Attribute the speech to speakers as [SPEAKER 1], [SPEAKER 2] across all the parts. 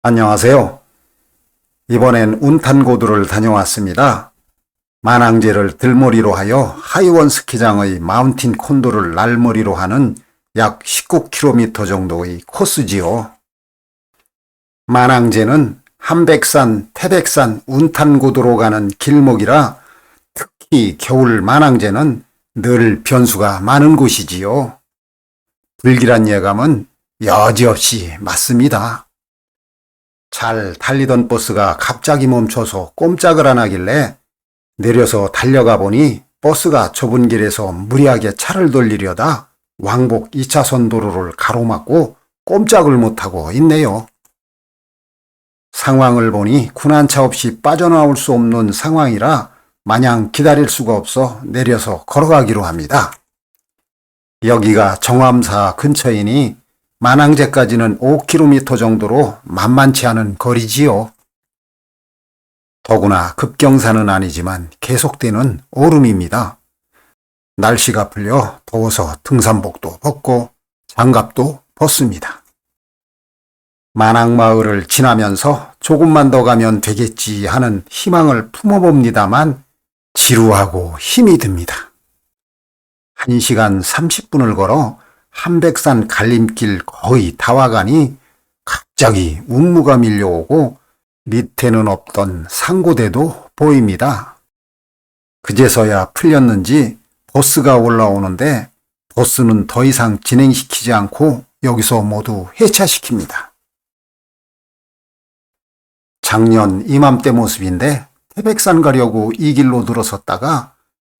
[SPEAKER 1] 안녕하세요. 이번엔 운탄고도를 다녀왔습니다. 만항제를 들머리로 하여 하이원 스키장의 마운틴 콘도를 날머리로 하는 약 19km 정도의 코스지요. 만항제는 한백산, 태백산, 운탄고도로 가는 길목이라 특히 겨울 만항제는 늘 변수가 많은 곳이지요. 불길한 예감은 여지없이 맞습니다. 잘 달리던 버스가 갑자기 멈춰서 꼼짝을 안 하길래 내려서 달려가 보니 버스가 좁은 길에서 무리하게 차를 돌리려다 왕복 2차선 도로를 가로막고 꼼짝을 못하고 있네요. 상황을 보니 군한차 없이 빠져나올 수 없는 상황이라 마냥 기다릴 수가 없어 내려서 걸어가기로 합니다. 여기가 정암사 근처이니 만항제까지는 5km 정도로 만만치 않은 거리지요. 더구나 급경사는 아니지만 계속되는 오름입니다. 날씨가 풀려 더워서 등산복도 벗고 장갑도 벗습니다. 만항마을을 지나면서 조금만 더 가면 되겠지 하는 희망을 품어봅니다만 지루하고 힘이 듭니다. 1시간 30분을 걸어 한백산 갈림길 거의 다 와가니 갑자기 운무가 밀려오고 밑에는 없던 상고대도 보입니다. 그제서야 풀렸는지 버스가 올라오는데 버스는 더 이상 진행시키지 않고 여기서 모두 회차시킵니다. 작년 이맘때 모습인데 태백산 가려고 이 길로 들어섰다가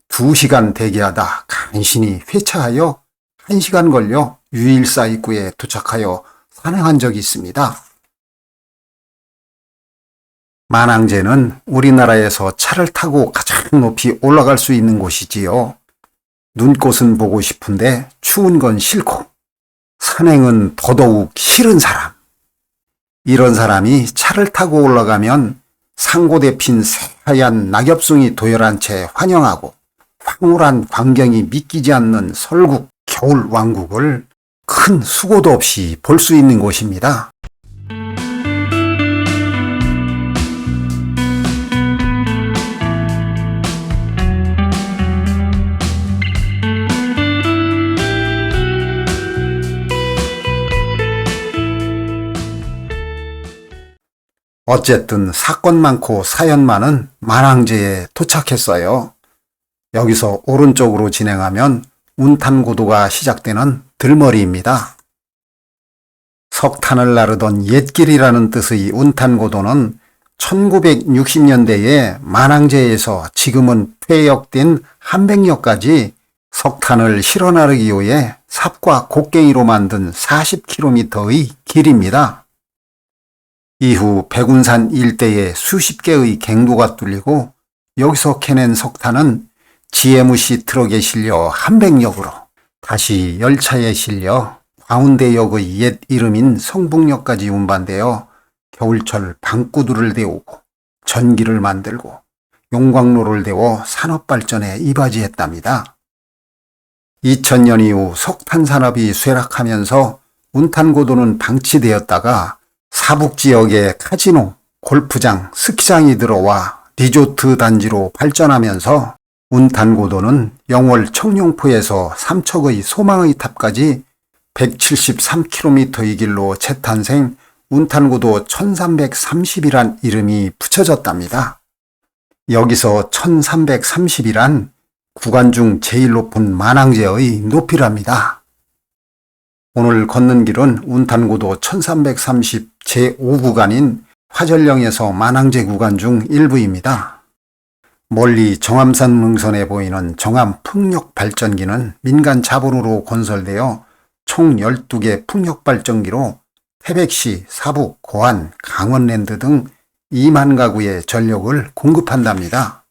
[SPEAKER 1] 2시간 대기하다 간신히 회차하여 1시간 걸려 유일사 입구에 도착하여 산행한 적이 있습니다. 만항제는 우리나라에서 차를 타고 가장 높이 올라갈 수 있는 곳이지요. 눈꽃은 보고 싶은데 추운 건 싫고 산행은 더더욱 싫은 사람. 이런 사람이 차를 타고 올라가면 상고대 핀 새하얀 낙엽송이 도열한 채 환영하고 황홀한 광경이 믿기지 않는 설국 겨울 왕국을 큰 수고도 없이 볼 수 있는 곳입니다. 어쨌든 사건 많고 사연 많은 만항제에 도착했어요. 여기서 오른쪽으로 진행하면 운탄고도가 시작되는 들머리입니다. 석탄을 나르던 옛길이라는 뜻의 운탄고도는 1960년대에 만항제에서 지금은 폐역된 한백역까지 석탄을 실어 나르기 위해 삽과 곡괭이로 만든 40km의 길입니다. 이후 백운산 일대에 수십 개의 갱도가 뚫리고 여기서 캐낸 석탄은 GMC 트럭에 실려 한백역으로 다시 열차에 실려 광운대역의 옛 이름인 성북역까지 운반되어 겨울철 방구두를 데우고 전기를 만들고 용광로를 데워 산업발전에 이바지했답니다. 2000년 이후 석탄 산업이 쇠락하면서 운탄고도는 방치되었다가 사북 지역에 카지노, 골프장, 스키장이 들어와 리조트 단지로 발전하면서 운탄고도는 영월 청룡포에서 삼척의 소망의 탑까지 173km의 길로 재탄생 운탄고도 1330이란 이름이 붙여졌답니다. 여기서 1330이란 구간 중 제일 높은 만항제의 높이랍니다. 오늘 걷는 길은 운탄고도 1330 제5구간인 화전령에서 만항제 구간 중 일부입니다. 멀리 정암산 능선에 보이는 정암 풍력 발전기는 민간 자본으로 건설되어 총 12개 풍력 발전기로 태백시, 사북, 고안, 강원랜드 등 2만 가구에 전력을 공급한답니다.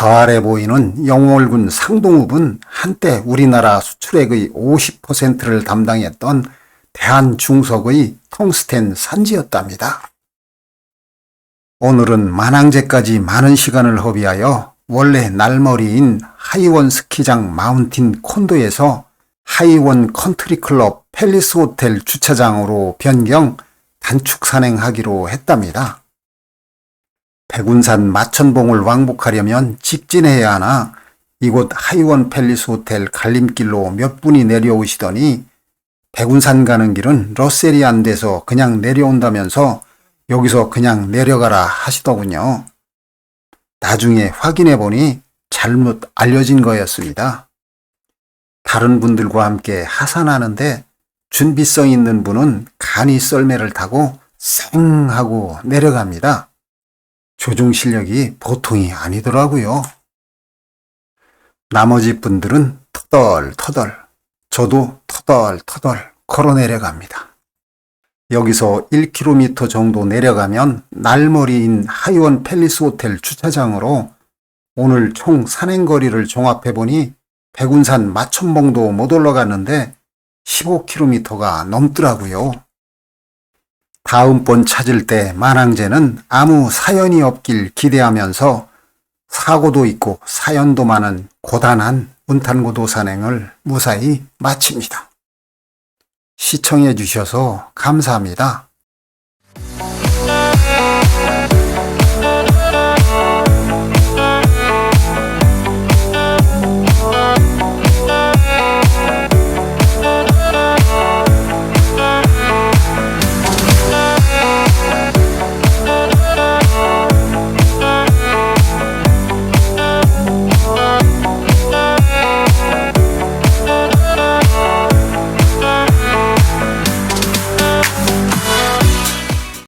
[SPEAKER 1] 아래 보이는 영월군 상동읍은 한때 우리나라 수출액의 50%를 담당했던 대한중석의 텅스텐 산지였답니다. 오늘은 만항제까지 많은 시간을 허비하여 원래 날머리인 하이원 스키장 마운틴 콘도에서 하이원 컨트리클럽 팰리스 호텔 주차장으로 변경 단축 산행하기로 했답니다. 백운산 마천봉을 왕복하려면 직진해야 하나 이곳 하이원 팰리스 호텔 갈림길로 몇 분이 내려오시더니 백운산 가는 길은 러셀이 안 돼서 그냥 내려온다면서 여기서 그냥 내려가라 하시더군요. 나중에 확인해 보니 잘못 알려진 거였습니다. 다른 분들과 함께 하산하는데 준비성 있는 분은 간이 썰매를 타고 쌩 하고 내려갑니다. 조종 실력이 보통이 아니더라고요. 나머지 분들은 터덜터덜, 저도 터덜터덜 걸어 내려갑니다. 여기서 1km 정도 내려가면 날머리인 하이원 팰리스 호텔 주차장으로 오늘 총 산행거리를 종합해보니 백운산 마천봉도 못 올라갔는데 15km가 넘더라고요. 다음 번 찾을 때 만항제는 아무 사연이 없길 기대하면서 사고도 있고 사연도 많은 고단한 운탄고도 산행을 무사히 마칩니다. 시청해 주셔서 감사합니다.